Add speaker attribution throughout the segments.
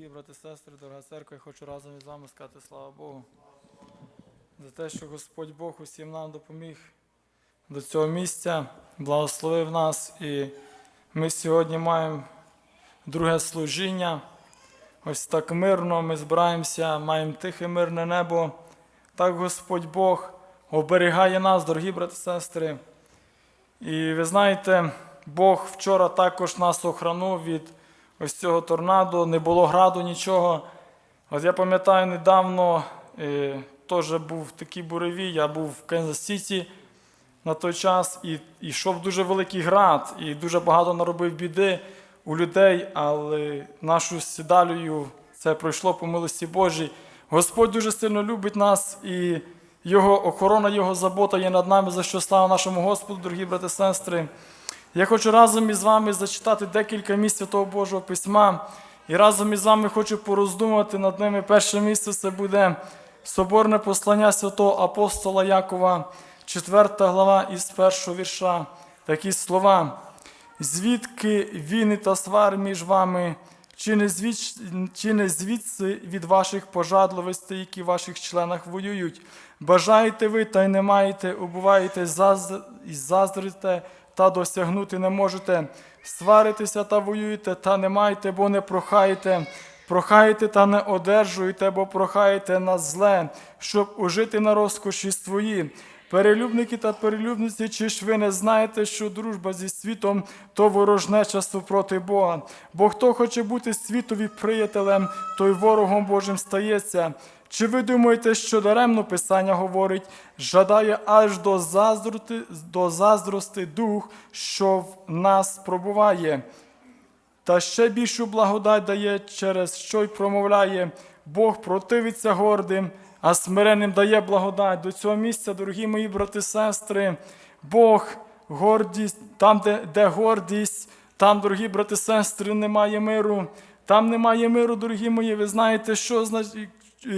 Speaker 1: Дорогі брати, сестри, дорога церква, я хочу разом із вами сказати слава Богу. За те, що Господь Бог усім нам допоміг до цього місця, благословив нас. І ми сьогодні маємо друге служіння. Ось так мирно ми збираємося, маємо тихе мирне небо. Так Господь Бог оберігає нас, дорогі брати сестри. І ви знаєте, Бог вчора також нас охранув від ось цього торнадо, не було граду, нічого. От я пам'ятаю, недавно е, теж був такий буревій, я був в Канзас-Сіті на той час, і йшов дуже великий град, і дуже багато наробив біди у людей, але нашу сідалею це пройшло по милості Божій. Господь дуже сильно любить нас, і Його охорона, Його забота є над нами, за що слава нашому Господу, дорогі брати і сестри. Я хочу разом із вами зачитати декілька місць Святого Божого Письма. І разом із вами хочу пороздумувати над ними. Перше місце це буде соборне послання святого апостола Якова, 4 глава із першого вірша. Такі слова. Звідки війни та свар між вами, чи не, звід... чи не звідси від ваших пожадливостей, які в ваших членах воюють? Бажаєте ви та й не маєте, убуваєте заз... і заздрите та досягнути не можете. Сваритеся та воюєте, та не маєте, бо не прохаєте. Прохаєте та не одержуєте, бо прохаєте на зле, щоб ужити на розкоші свої. Перелюбники та перелюбниці, чи ж ви не знаєте, що дружба зі світом то ворожнеча супроти Бога? Бо хто хоче бути світові приятелем, той ворогом Божим стається. Чи ви думаєте, що даремно Писання говорить, жадає аж до заздрости, до заздрости дух, що в нас пробуває? Та ще більшу благодать дає, через що й промовляє, Бог противиться гордим, а смиренним дає благодать. До цього місця, дорогі мої брати сестри, Бог гордість, там, де, де гордість, там, дорогі брати сестри, немає миру. Там немає миру, дорогі мої. Ви знаєте, що означає,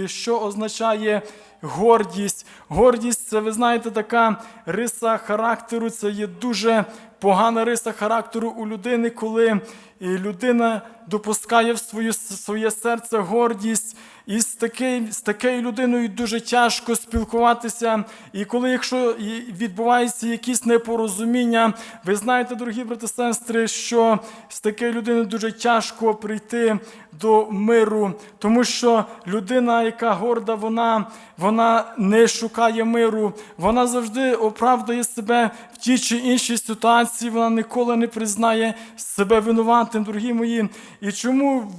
Speaker 1: що означає гордість. Гордість це, ви знаєте, така риса характеру, це є дуже погана риса характеру у людини, коли людина допускає в своє, своє серце гордість. І з, такий, з такою людиною дуже тяжко спілкуватися. І коли, якщо відбувається якісь непорозуміння, ви знаєте, дорогі брати сестри, що з такою людиною дуже тяжко прийти до миру, тому що людина, яка горда, вона, вона не шукає миру, вона завжди оправдує себе в тій чи іншій ситуації, вона ніколи не признає себе винуватим, дорогі мої. І чому?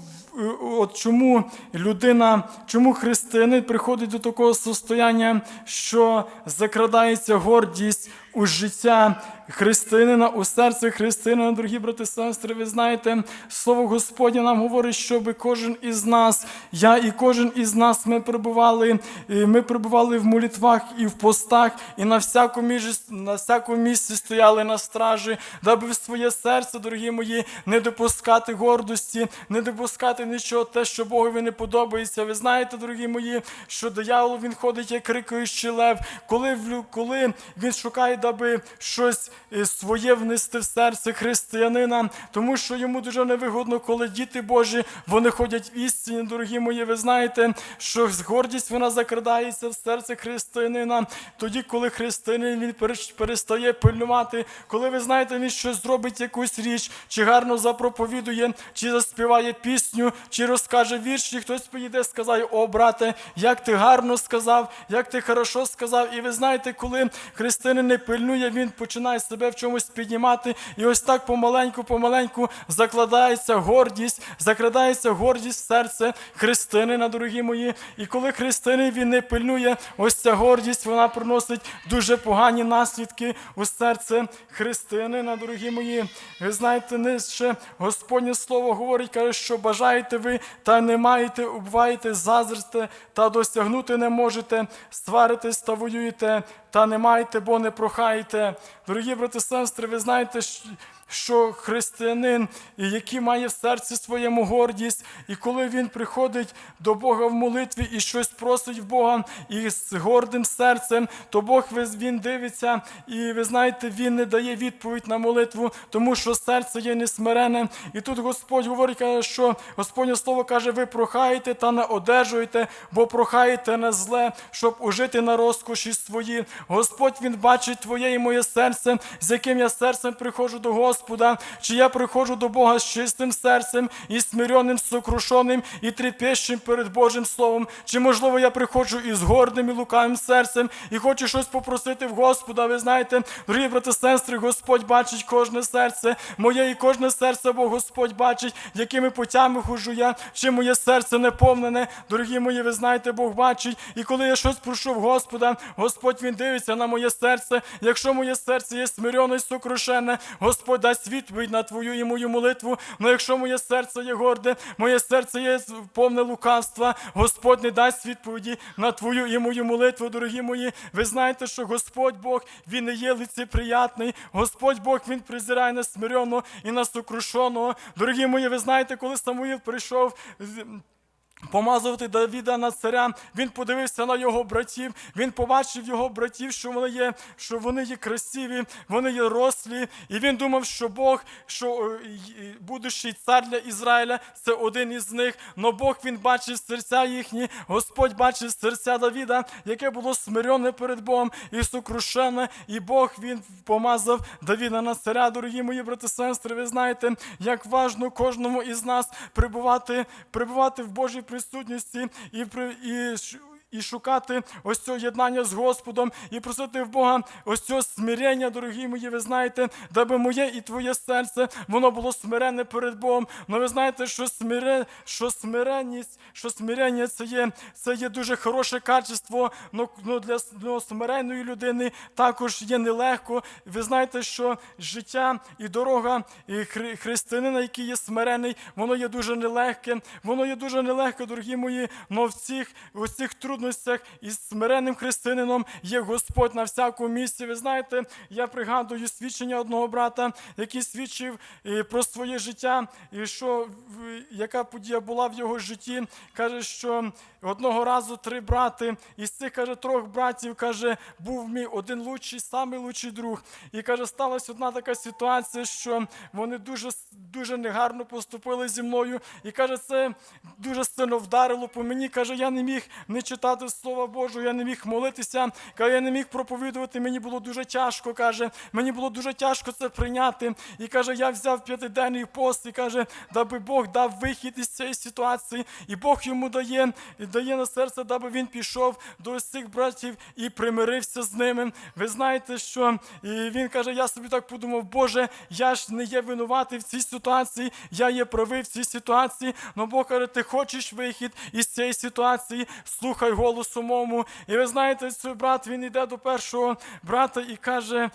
Speaker 1: От чому людина, чому християнин приходить до такого состояння, що закрадається гордість у життя християнина, у серце християнина, дорогі брати і сестри, ви знаєте, слово Господнє нам говорить, щоб кожен із нас, я і кожен із нас, ми перебували, ми перебували в молитвах і в постах, і на всякому місці, на всякому місці стояли на стражі, даби в своє серце, дорогі мої, не допускати гордості, не допускати нічого, те, що Богові не подобається. Ви знаєте, дорогі мої, що диявол він ходить, як крикаючий лев, коли, коли він шукає, даби щось своє внести в серце християнина, тому що йому дуже невигодно, коли діти Божі вони ходять в істині, дорогі мої. Ви знаєте, що гордість вона закрадається в серце християнина, тоді, коли християнин він перестає пильнувати, коли ви знаєте, він щось зробить якусь річ, чи гарно запроповідує, чи заспіває пісню, чи розкаже вірш, і хтось поїде, сказає, о, брате, як ти гарно сказав, як ти хорошо сказав. І ви знаєте, коли християнин не пильнує, він починає себе в чомусь піднімати. І ось так помаленьку, помаленьку закладається гордість, закрадається гордість в серце християнина, дорогі мої. І коли християнин він не пильнує, ось ця гордість вона приносить дуже погані наслідки у серце християнина, дорогі мої. Ви знаєте, не ще Господнє Слово говорить, каже, що бажаєте ви, та не маєте, убуваєте, зазрите, та досягнути не можете, сваритесь та воюєте, та не маєте, бо не прохаєте. Дорогі брати сестри, ви знаєте, що християнин, який має в серці своєму гордість, і коли він приходить до Бога в молитві і щось просить в Бога, і з гордим серцем, то Бог він дивиться, і ви знаєте, він не дає відповідь на молитву, тому що серце є несмирене. І тут Господь говорить, каже, що Господнє слово каже: ви прохаєте та не одержуєте, бо прохаєте на зле, щоб ужити на розкоші свої. Господь Він бачить твоє і моє серце, з яким я серцем приходжу до Господа, чи я приходжу до Бога з чистим серцем і смиренним, сокрушеним і трепещим перед Божим Словом. Чи можливо я приходжу із гордим і лукавим серцем і хочу щось попросити в Господа. Ви знаєте, дорогі брати, сестри, Господь бачить кожне серце, моє і кожне серце, бо Господь бачить, якими путями хожу я, чи моє серце наповнене. Дорогі мої, ви знаєте, Бог бачить. І коли я щось прошу в Господа, Господь Він дивиться на моє серце. Якщо моє серце є смирьоне і сокрушене, Господь дасть відповідь на твою і мою молитву. Но якщо моє серце є горде, моє серце є повне лукавства, Господь не дасть відповіді на твою і мою молитву, дорогі мої. Ви знаєте, що Господь Бог, Він не є лицеприятний. Господь Бог, Він презирає на смиренного і на сокрушеного. Дорогі мої, ви знаєте, коли Самуїл прийшов. Помазувати Давіда на царя, він подивився на його братів, він побачив його братів, що вони є, що вони є красиві, вони є рослі, і він думав, що Бог, що е, будущий цар для Ізраїля, це один із них. Но Бог він бачив серця їхні, Господь бачив серця Давіда, яке було смирене перед Богом і сокрушене, і Бог він помазав Давіда на царя. Дорогі мої брати, сестри, ви знаєте, як важно кожному із нас прибувати, прибувати в Божій присутності і, при- і, і шукати ось цього єднання з Господом, і просити в Бога ось цього смирення, дорогі мої, ви знаєте, даби моє і твоє серце, воно було смирене перед Богом. Ну ви знаєте, що, смире, що смиренність, що смирення це є, це є дуже хороше качество, но, но для, с- для смиренної людини також є нелегко. Ви знаєте, що життя і дорога і хри- християнина, який є смирений, воно є дуже нелегке. Воно є дуже нелегке, дорогі мої, але в цих, в цих трудностях із смиренним християнином є Господь на всякому місці. Ви знаєте, я пригадую свідчення одного брата, який свідчив е, про своє життя, і що яка подія була в його житті. Каже, що одного разу три брати, із цих каже, трьох братів каже, був мій один лучший, самий лучший друг. І каже, сталася одна така ситуація, що вони дуже дуже негарно поступили зі мною. І каже, це дуже сильно вдарило по мені. Каже, я не міг не читати Слова Божого, я не міг молитися. Каже, я не міг проповідувати. Мені було дуже тяжко. Каже, мені було дуже тяжко це прийняти. І каже, я взяв п'ятиденний пост і каже, даби Бог дав вихід із цієї ситуації, і Бог йому дає, дає на серце, даби він пішов до цих братів і примирився з ними. Ви знаєте, що і він каже: я собі так подумав, Боже, я ж не є винуватий в цій ситуації, я є правий в цій ситуації. Но Бог каже, ти хочеш вихід із цієї ситуації, слухай голосу мому. І ви знаєте, цей брат він йде до першого брата і каже,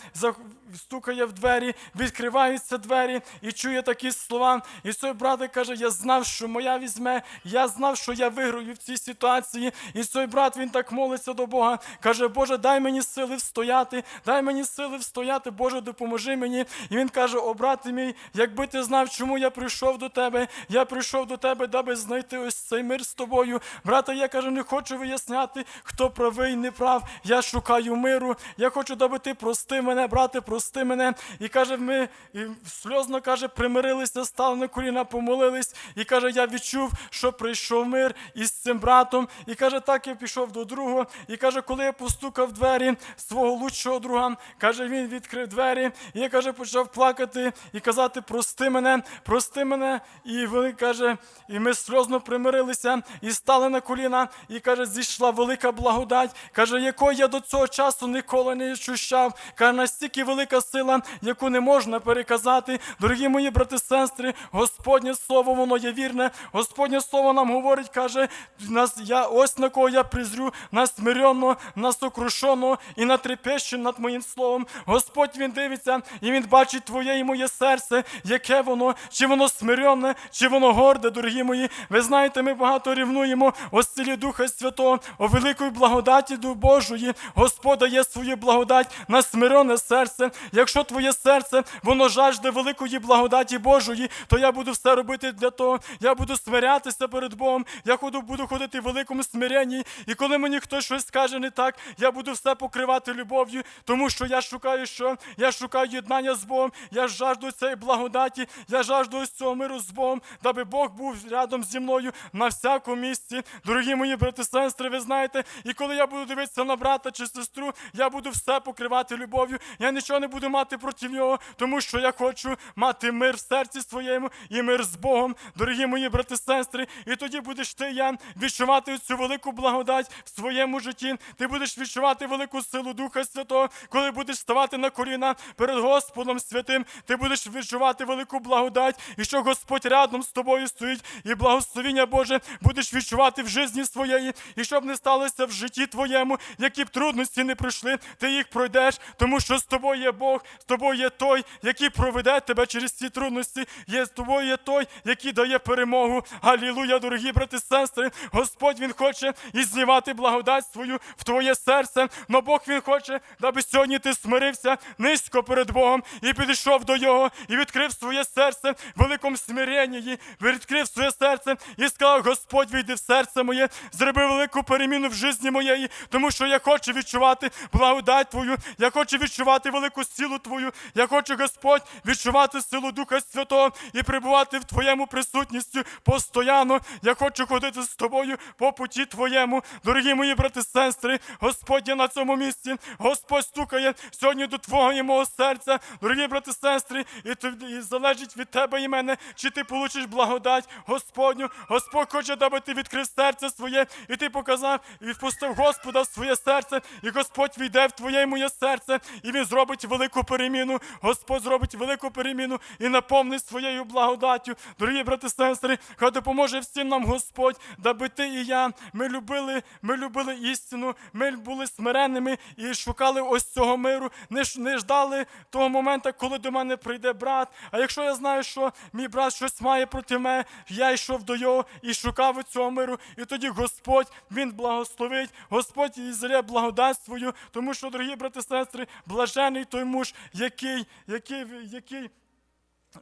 Speaker 1: стукає в двері, відкриваються двері і чує такі слова. І цей брат каже: Я знав, що моя візьме, я знав, що я виграю в цій ситуації. І цей брат він так молиться до Бога. Каже, Боже, дай мені сили встояти, дай мені сили встояти, Боже, допоможи мені. І він каже: О, брате мій, якби ти знав, чому я прийшов до тебе, я прийшов до тебе, даби знайти ось цей мир з тобою. Брате, я каже, не хочу виясняти, хто правий, не прав. Я шукаю миру. Я хочу, даби ти прости мене, брате, прости мене. І каже, ми і сльозно каже, примирилися, стали на коліна, помолились. І каже, я відчув, що прийшов мир із цим братом. І каже, так я пішов до другого. І каже, коли я постукав двері свого лучшого друга, каже, він відкрив двері. І я каже, почав плакати і казати, прости мене, прости мене. І він каже, і ми сльозно примирилися і стали на коліна. І каже, зійшла велика благодать. Каже, якої я до цього часу ніколи не ощущав. Каже, настільки велика сила, яку не можна переказати. Дорогі мої брати, сестри, Господнє слово, воно є вірне. Господнє слово нам говорить, каже, нас я ось на кого я призрю, на смиренно, на сокрушено і на трепещен над моїм словом. Господь він дивиться і він бачить твоє і моє серце, яке воно, чи воно смиренне, чи воно горде, дорогі мої. Ви знаєте, ми багато рівнуємо о силі Духа Святого, о великої благодаті до Божої. Господь дає свою благодать на смирене серце, Якщо твоє серце, воно жажде великої благодаті Божої, то я буду все робити для того. Я буду смирятися перед Богом. Я буду ходити в великому смиренні. І коли мені хтось щось скаже не так, я буду все покривати любов'ю, тому що я шукаю що? Я шукаю єднання з Богом. Я жажду цієї благодаті, я жажду ось цього миру з Богом, даби Бог був рядом зі мною на всякому місці. Дорогі мої брати, сестри, ви знаєте, і коли я буду дивитися на брата чи сестру, я буду все покривати любов'ю. Я нічого не буду мати проти нього, тому що я хочу мати мир в серці своєму і мир з Богом. Дорогі мої брати, сестри, і тоді будеш ти, я, відчувати цю велику благодать в своєму житті. Ти будеш відчувати велику силу Духа Святого, коли будеш ставати на коліна перед Господом Святим. Ти будеш відчувати велику благодать, і що Господь рядом з тобою стоїть, і благословіння Боже будеш відчувати в житті своєї, і щоб не сталося в житті твоєму, які б трудності не пройшли, ти їх пройдеш, тому що з тобою є Бог, з тобою є той, який проведе тебе через ці трудності. Є з тобою є той, який дає перемогу. Алілуя, дорогі брати, і сестри. Господь Він хоче і знімати благодать свою в твоє серце. Но Бог Він хоче, даби сьогодні ти смирився низько перед Богом і підійшов до Його, і відкрив своє серце в великому смиренні, відкрив своє серце і сказав: Господь, війди в серце моє, зроби велику переміну в житті моєї, тому що я хочу відчувати благодать Твою, я хочу відчувати велику силу Твою, я хочу, Господь, відчувати силу Духа Святого і перебувати в Твоєму присутністю постоянно. Я хочу ходити з тобою по путі Твоєму. Дорогі мої брати, сестри, Господь є на цьому місці. Господь стукає сьогодні до Твого і мого серця. Дорогі брати, сестри, і, ти- і залежить від тебе і мене, чи ти получиш благодать Господню. Господь хоче, даби ти відкрив серце своє, і ти показав і впустив Господа в своє серце, і Господь війде в твоє і моє серце, і Він зробить велику переміну. Господь зробить велику переміну і наповнить своєю благодаттю. Дорогі брати, сестри, хай допоможе всім нам Господь, даби ти і я. Ми любили, ми любили істину, ми були смиренними і шукали ось цього миру. Не, не ждали того моменту, коли до мене прийде брат. А якщо я знаю, що мій брат щось має проти мене, я йшов до його і шукав цього миру. І тоді Господь він благословить, Господь і зря благодать свою, тому що, дорогі брати, і сестри, блажений той муж, який, який, який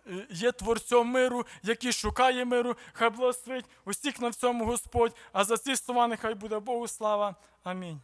Speaker 1: е, є творцем миру, який шукає миру, хай благословить усіх на всьому Господь. А за ці слова нехай буде Богу слава. Амінь.